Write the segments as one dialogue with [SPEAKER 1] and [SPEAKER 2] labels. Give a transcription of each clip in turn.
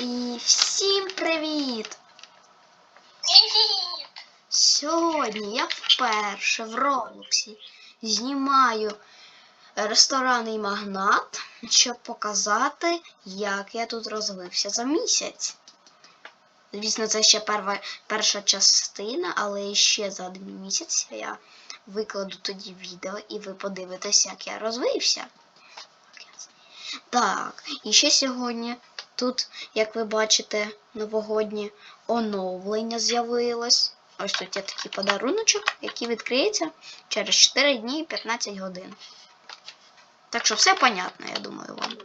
[SPEAKER 1] І всім привіт!
[SPEAKER 2] Привіт!
[SPEAKER 1] Сьогодні я вперше в Роблоксі знімаю ресторанний магнат, щоб показати, як я тут розвився за місяць. Звісно, це ще перва, перша частина, але ще за один місяць я викладу тоді відео і ви подивитесь, як я розвився. Так, і ще сьогодні тут, як ви бачите, новогоднє оновлення з'явилось. Ось тут є такий подаруночок, який відкриється через 4 дні і 15 годин. Так що все понятно, я думаю вам.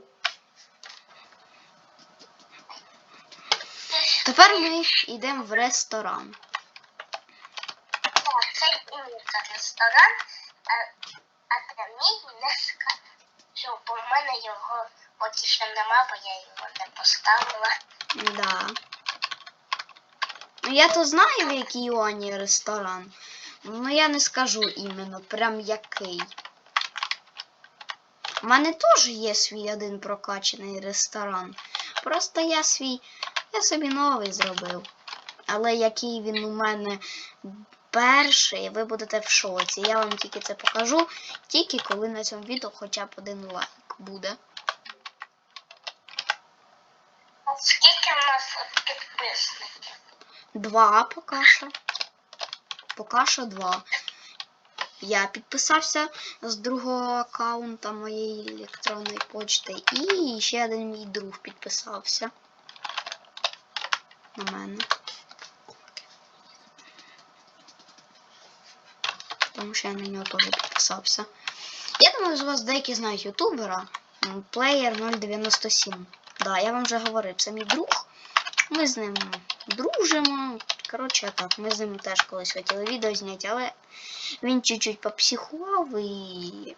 [SPEAKER 1] Тепер ми йдемо в ресторан.
[SPEAKER 2] Так, це Інка ресторан, а, а це мій не скажу, бо в мене його поки що нема, бо я його не поставила.
[SPEAKER 1] Да. Ну я то знаю, в якій Іоанні ресторан. Ну я не скажу іменно, прям який. У мене теж є свій один прокачаний ресторан. Просто я свій, я собі новий зробив. Але який він у мене перший, ви будете в шоці. Я вам тільки це покажу, тільки коли на цьому відео хоча б один лайк буде.
[SPEAKER 2] А скільки в нас підписників?
[SPEAKER 1] Два поки що. Поки що два. Я підписався з другого аккаунта моєї електронної почти. І ще один мій друг підписався. На мене. Тому що я на нього теж підписався. Я думаю, з вас деякі знають ютубера. Player 097. Да, я вам вже говорив, це мій друг. Ми з ним дружимо. Коротше, так, ми з ним теж колись хотіли відео зняти, але він чуть-чуть попсихував і.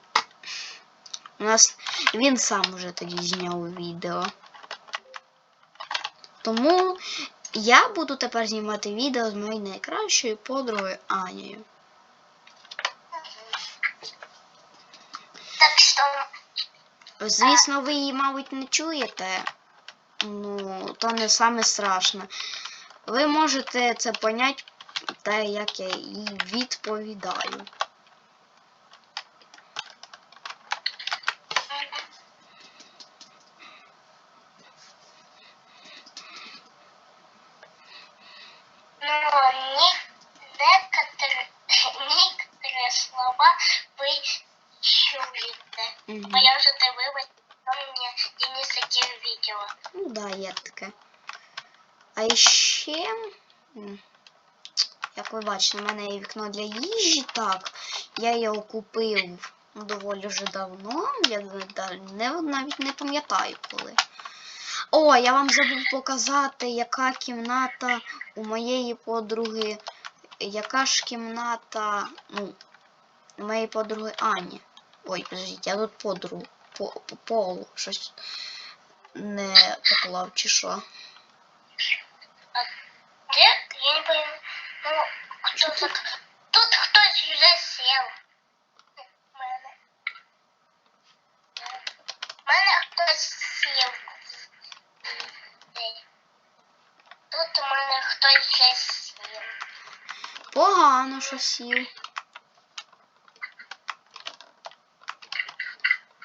[SPEAKER 1] У нас він сам уже тоді зняв відео. Тому я буду тепер знімати відео з моєю найкращою подругою Анією.
[SPEAKER 2] Так що
[SPEAKER 1] Звісно, ви її, мабуть, не чуєте. Ну, то не саме страшне. Ви можете це поняти, те, як я їй відповідаю. А ще, як ви бачите, у мене є вікно для їжі. Так, я його купив доволі вже давно. Я навіть не пам'ятаю коли. О, я вам забув показати, яка кімната у моєї подруги. Яка ж кімната, ну, у моєї подруги Ані. Ой, подождіть, я тут подругу. По, по полу щось не поклав чи що.
[SPEAKER 2] Я не пойму. Ну, хто тут? Тут хтось вже сів. У мене хтось сів. Тут у мене хтось вже сів.
[SPEAKER 1] Погано, що сів.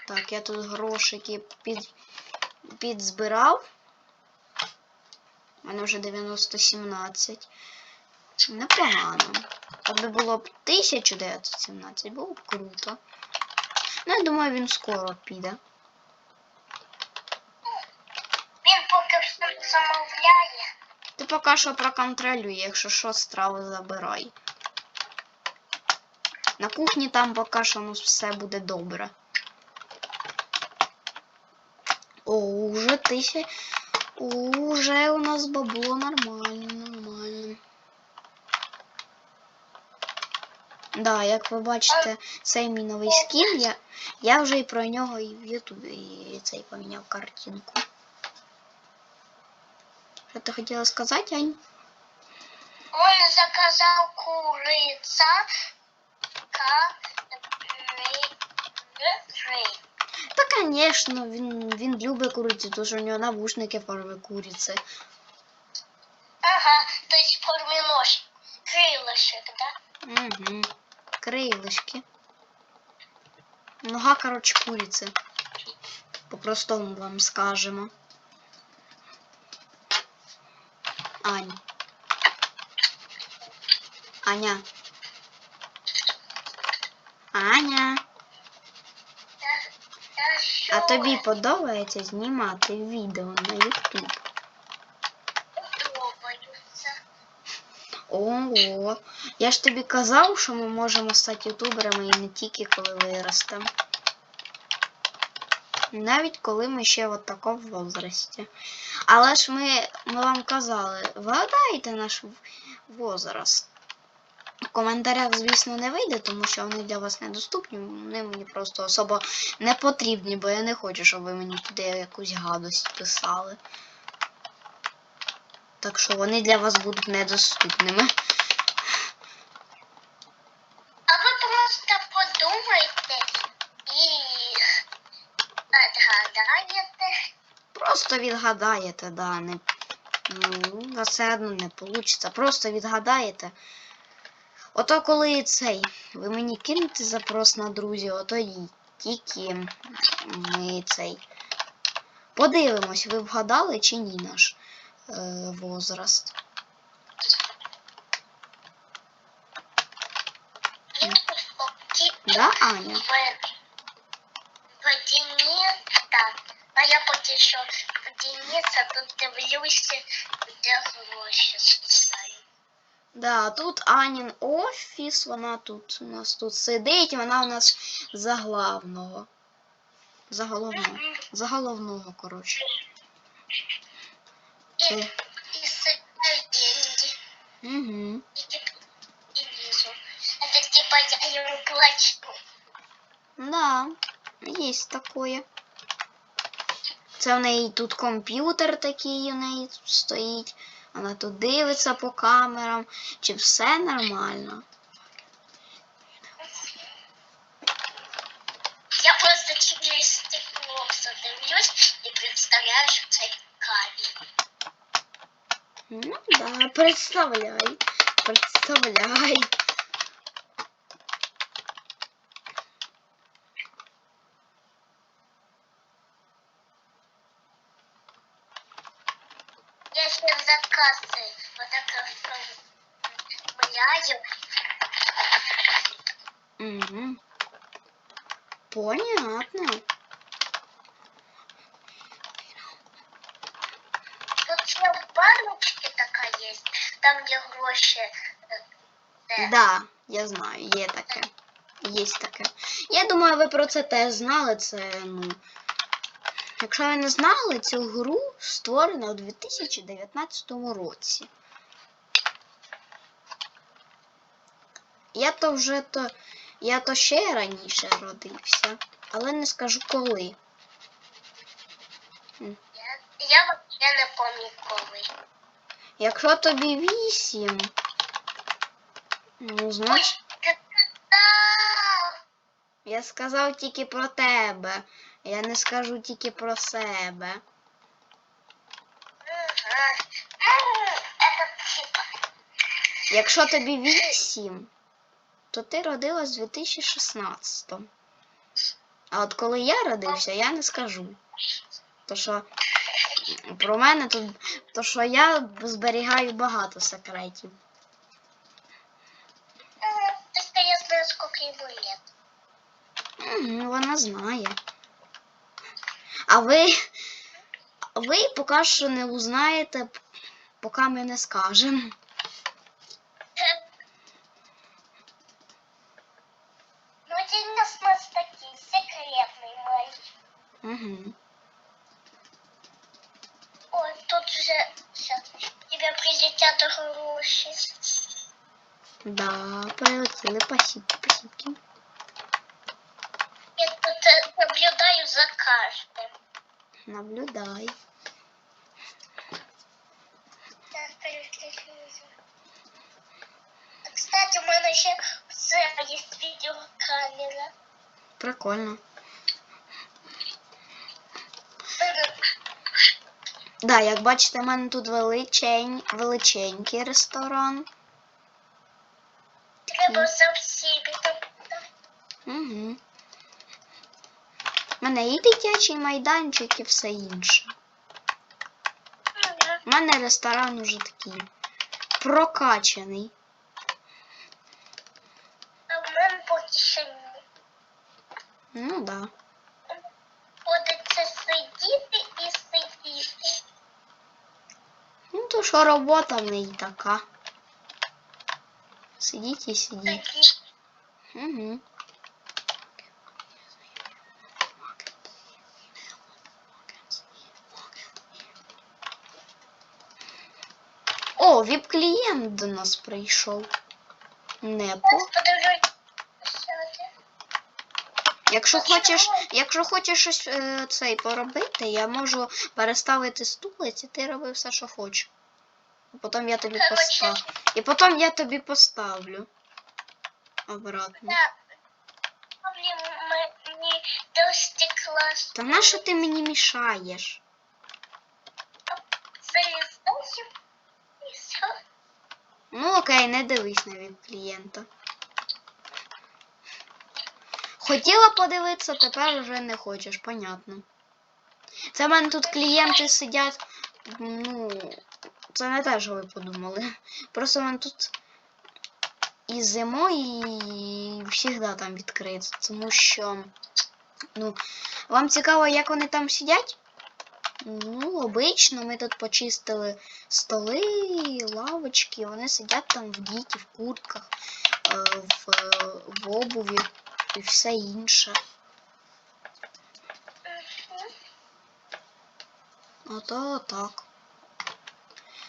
[SPEAKER 1] Так, я тут грошики під, підзбирав. У мене вже 9017. Непогано. Аби було б 1917, було б круто. Ну, я думаю, він скоро піде.
[SPEAKER 2] Він поки все замовляє.
[SPEAKER 1] Ти поки що проконтролюй, якщо що, страву забирай. На кухні там поки що ну, все буде добре. О, уже тисяча. Уже у нас бабло нормально, нормально. Да, як ви бачите, цей мій новий скін, я, я вже і про нього і в Ютубі і цей поміняв картинку. Що ти хотіла сказати, Ань?
[SPEAKER 2] Он заказав курица, ка.
[SPEAKER 1] Та, звісно, він, він любить курицю, тому що у нього навушники форми куриці.
[SPEAKER 2] Ага, то есть в форме нож. Крылышек, да?
[SPEAKER 1] Угу. Крилишки. Нога, коротше, куриці. По-простому вам скажемо. Ань. Аня. Аня. А тобі подобається знімати відео на YouTube? Ого. Я ж тобі казав, що ми можемо стати ютуберами і не тільки коли виростемо. Навіть коли ми ще в такому возрасті. Але ж ми, ми вам казали, вгадайте наш возраст. Коментарях, звісно, не вийде, тому що вони для вас недоступні. Вони мені просто особо не потрібні, бо я не хочу, щоб ви мені туди якусь гадость писали. Так що вони для вас будуть недоступними.
[SPEAKER 2] А ви просто подумайте і отгадаєте.
[SPEAKER 1] Просто відгадаєте, да, не. Ну, все одно не вийде. Просто відгадаєте. Ото коли цей, ви мені кинете запрос на друзі, ото і тільки ми цей. Подивимось, ви вгадали чи ні наш е, возраст. Да, Аня?
[SPEAKER 2] А я поки що Дениса тут дивлюся, де гроші.
[SPEAKER 1] Да, тут Анін офіс, вона тут у нас тут сидить, вона у нас за главного. За головного. За головного, коротше. Це.
[SPEAKER 2] і.
[SPEAKER 1] Угу.
[SPEAKER 2] Это типа я плачу.
[SPEAKER 1] Да, есть такое. Це в неї тут комп'ютер такий у неї тут стоїть. Вона тут дивиться по камерам, чи все нормально.
[SPEAKER 2] Я просто через стекло дивлюсь і представляю, що це камінь.
[SPEAKER 1] Ну да, представляй. Представляй.
[SPEAKER 2] Ще за касою отак.
[SPEAKER 1] Угу. Понятно.
[SPEAKER 2] Тут ще в баночці така є, там де гроші. е, де.
[SPEAKER 1] Да, я знаю, є таке. Є таке. Я думаю, ви про це теж знали. Це, ну. Якщо ви не знали, цю гру створено у 2019 році. Я то вже то. Я то ще раніше родився, але не скажу коли.
[SPEAKER 2] Я, я взагалі не пам'ятаю коли.
[SPEAKER 1] Якщо тобі 8, ну, значить. Я сказав тільки про тебе. Я не скажу тільки про себе. Якщо тобі 8, то ти родилась в 2016. А от коли я родився, я не скажу. То що про мене тут, то що я зберігаю багато секретів.
[SPEAKER 2] М, я знаю, сколько ему лет.
[SPEAKER 1] Мгм, Вона знає. А ви, ви поки що не узнаєте, поки ми не скажемо.
[SPEAKER 2] Ну, один у нас, у нас такие секретный мальчик.
[SPEAKER 1] Угу.
[SPEAKER 2] Ой, тут же сейчас тебе прилетят гроши.
[SPEAKER 1] Да, прилетіли пасібки, пасібки.
[SPEAKER 2] Я тут э, наблюдаю за каждым.
[SPEAKER 1] наблюдай.
[SPEAKER 2] Кстати, у мене ще в себе є відеокамера.
[SPEAKER 1] Прикольно. Да, як бачите, в мене тут величень, величенький ресторан.
[SPEAKER 2] Треба завсіти там.
[SPEAKER 1] Угу. У мене і дитячий майданчик, і все інше. У мене ресторан уже такий прокачаний.
[SPEAKER 2] А в мене поки що ні.
[SPEAKER 1] Ну да.
[SPEAKER 2] Ходиться сидіти і сидіти.
[SPEAKER 1] Ну то що робота в неї така. Сидіть і сидіть. Угу. О, віп-клієнт до нас прийшов. Непо. Якщо хочеш, якщо хочеш щось е, цей поробити, я можу переставити стулець і ти роби все, що хочеш. Потім я тобі поставлю. І потім я тобі поставлю. Обратно. Та на що ти мені мішаєш?
[SPEAKER 2] залізаю і все.
[SPEAKER 1] Ну окей, не дивись на від клієнта. Хотіла подивитися, тепер вже не хочеш, понятно. Це в мене тут клієнти сидять. Ну, це не те, що ви подумали. Просто в мене тут і зимою, і завжди там відкрито. Тому що. Ну, вам цікаво, як вони там сидять? Ну, обично ми тут почистили столи, лавочки, вони сидять там в діті, в куртках, е, в, е, в обуві і все інше. Ото так.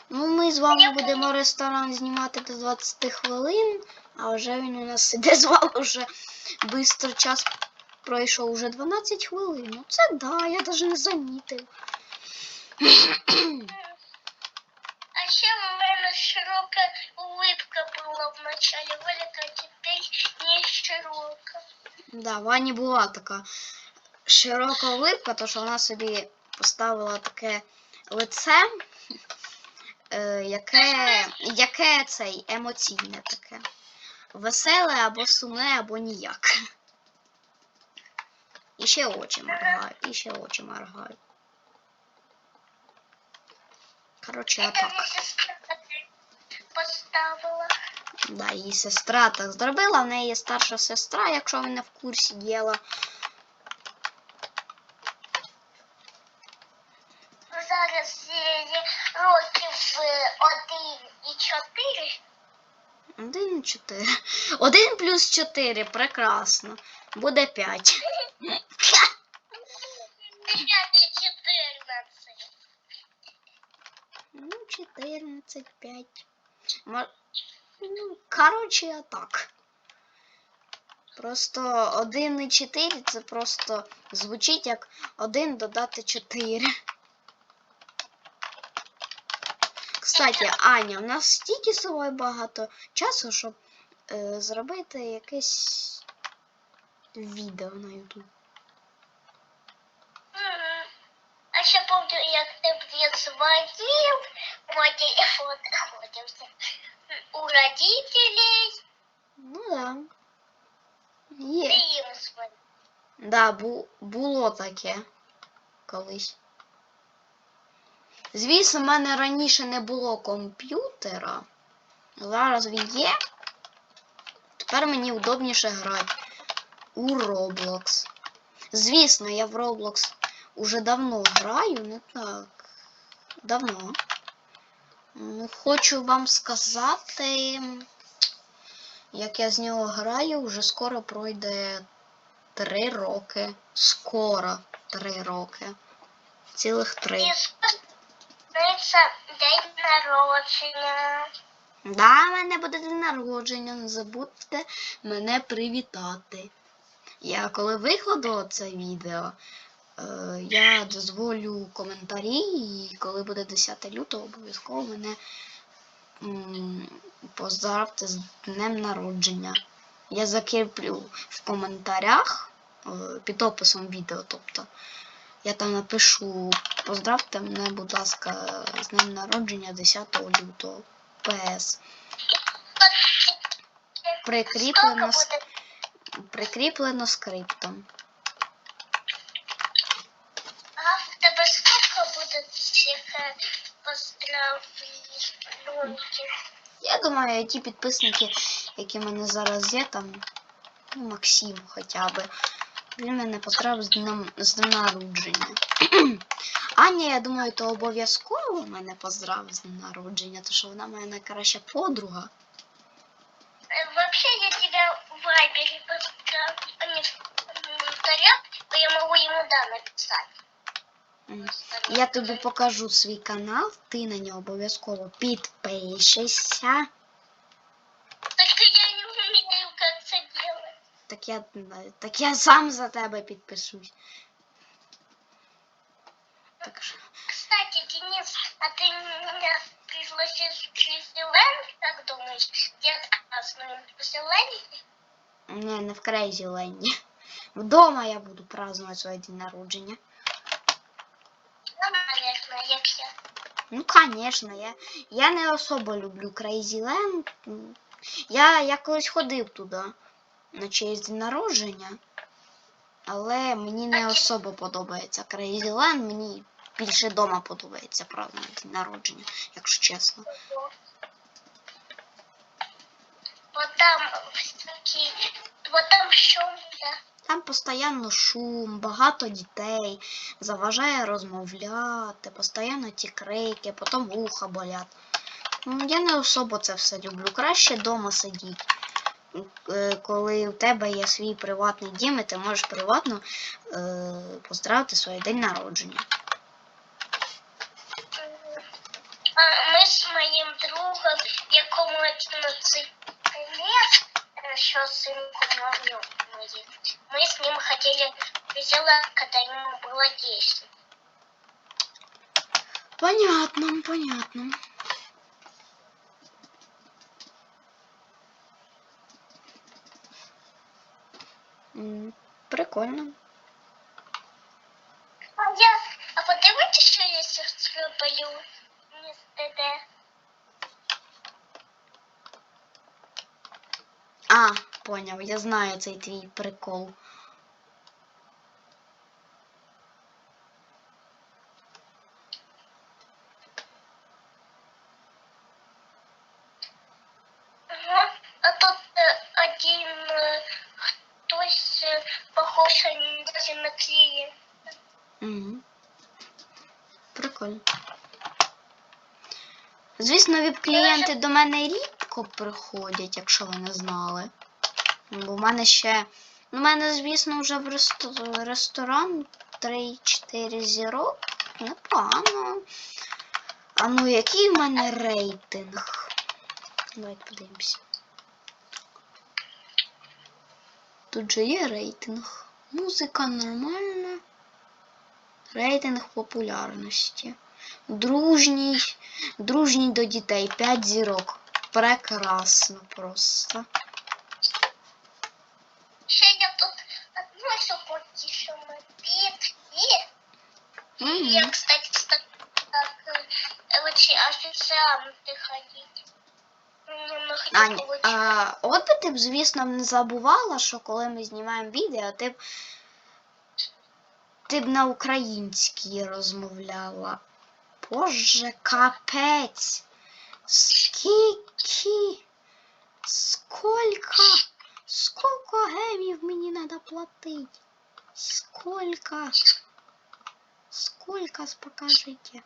[SPEAKER 1] Ну, ми з вами будемо ресторан знімати до 20 хвилин, а вже він у нас іде з вами вже швидко час пройшов уже 12 хвилин. Ну це да, я навіть не замітив.
[SPEAKER 2] А ще в мене широка улыбка була в началі велика, а тепер не широка.
[SPEAKER 1] Да, Вані була така широка улипка, то що вона собі поставила таке лице, е, яке, яке цей емоційне таке. Веселе або сумне, або ніяк. І ще очі моргають, і ще очі моргають. Отак.
[SPEAKER 2] мені сестра поставила.
[SPEAKER 1] Да, її сестра так зробила. В неї є старша сестра, якщо ви не в курсі діла.
[SPEAKER 2] Зараз їй років е, один і чотири.
[SPEAKER 1] Один і чотири. Один плюс чотири, прекрасно. Буде. П'ять
[SPEAKER 2] і чотирнадцять.
[SPEAKER 1] Ну, 14, 5. Мо- Ну, коротше, так. Просто 1 і 4 це просто звучить як 1 додати 4. Кстати, Аня, у нас стільки з собою багато часу, щоб е, зробити якесь відео на YouTube.
[SPEAKER 2] А ще помню, як ти призводив, вроді ходився у родителей,
[SPEAKER 1] Ну да. Є. Да, бу було таке колись. Звісно, в мене раніше не було комп'ютера. Зараз він є. Тепер мені удобніше грати у Roblox. Звісно, я в Roblox уже давно граю, не так. Давно. Хочу вам сказати, як я з нього граю, вже скоро пройде Три роки. Скоро три роки. Цілих три.
[SPEAKER 2] І день народження.
[SPEAKER 1] Да, в мене буде день народження, не забудьте мене привітати. Я коли викладу це відео, я дозволю коментарі, і коли буде 10 лютого, обов'язково мене поздравте з днем народження. Я закріплю в коментарях е, під описом відео, тобто Я там напишу, поздравте мене, будь ласка, з днем народження 10 лютого. ПС. Прикріплено, прикріплено скриптом.
[SPEAKER 2] Е.
[SPEAKER 1] Я думаю, ті підписники, які в мене зараз є, там, ну, Максим хоча б. Він мене поздравив з днем, з днем народження. Аня, я думаю, то обов'язково мене поздравив з днем народження, тому що вона моя найкраща подруга.
[SPEAKER 2] Э, Вообще я тебя в Вайбере поздравлю, а не в комментариях, я могу ему да написать.
[SPEAKER 1] Я тобі покажу свій канал, ти на нього обов'язково підпишешся.
[SPEAKER 2] Только я не умею, как это делать.
[SPEAKER 1] Так я, так я сам за тебе підпишусь. Так.
[SPEAKER 2] Кстати, Денис, а ты меня пригласишь в Кристиленд, как думаешь, где красную в Кристиленде?
[SPEAKER 1] Не, не в Крейзі Ленді. Вдома я буду празднувати своє день народження.
[SPEAKER 2] Ну, наверное, як я.
[SPEAKER 1] Ну, звісно, я, я не особо люблю Крейзі Ленд. Я, я колись ходив туди на честь день народження. Але мені не особо подобається Крейзі Ленд. Мені більше вдома подобається празднувати день народження, якщо чесно.
[SPEAKER 2] Вот там вот там шум, да.
[SPEAKER 1] Там постійно шум, багато дітей, заважає розмовляти, постійно ті крики, потім вуха болять. Я не особо це все люблю. Краще вдома сидіти. Е, Коли у тебе є свій приватний дім, і ти можеш приватно е, поздравити своє день народження.
[SPEAKER 2] А мы с моим другом, якому 11 лет, еще сынку моему, мы с ним ходили в Зеланд, когда ему было 10.
[SPEAKER 1] Понятно, понятно. Прикольно.
[SPEAKER 2] А я, а подивитися, що я зараз зроблю? Не стиде.
[SPEAKER 1] А, поняв, я знаю цей твій прикол.
[SPEAKER 2] Ага. А тут э, один э, хтось э, похож на симметрии.
[SPEAKER 1] Угу. Прикольно. Звісно, віп-клієнти до мене рідко приходять, якщо ви не знали. Бо в мене ще. Ну, в мене, звісно, вже в ресторан 3-4 зірок. Непогано. А ну, який в мене рейтинг? Давайте подивимося. Тут же є рейтинг. Музика нормальна. Рейтинг популярності. Дружній, дружній до дітей. 5 зірок. Прекрасно просто.
[SPEAKER 2] Ще я тут одну сьогодні, що ми п'ять і Я, кстати, так, так. Немного не
[SPEAKER 1] Ань,
[SPEAKER 2] получилось.
[SPEAKER 1] а, от би ти б, звісно, не забувала, що коли ми знімаємо відео, ти б, ти б на українській розмовляла. Боже, капець. Скільки? Сколько? Сколько гемів мені треба платити? Сколько? Сколько, покажите.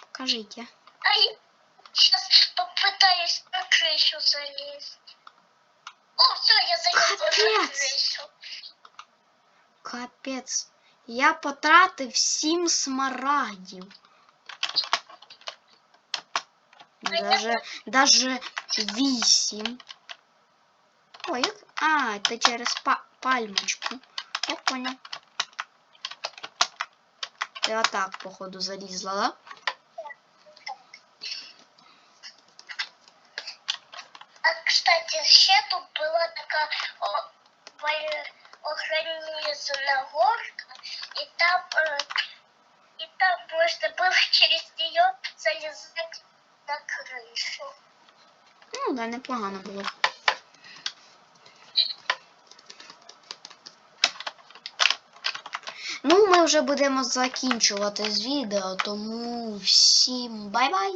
[SPEAKER 1] Покажите.
[SPEAKER 2] А я сейчас попытаюсь на крышу залезть. О, все, я залезла на
[SPEAKER 1] Капец.
[SPEAKER 2] крышу.
[SPEAKER 1] Капець. Я потратив сім смарагдів. Даже, даже вісім. Ой, як... А, це через па пальмочку. Я понял. Ти отак, походу, залізла, да?
[SPEAKER 2] А, кстати, ще тут была такая о, вой- охранительная горка, и там э, через нее залезать на крышу.
[SPEAKER 1] Ну, да, непогано було. Вже будемо закінчувати з відео, тому всім бай-бай!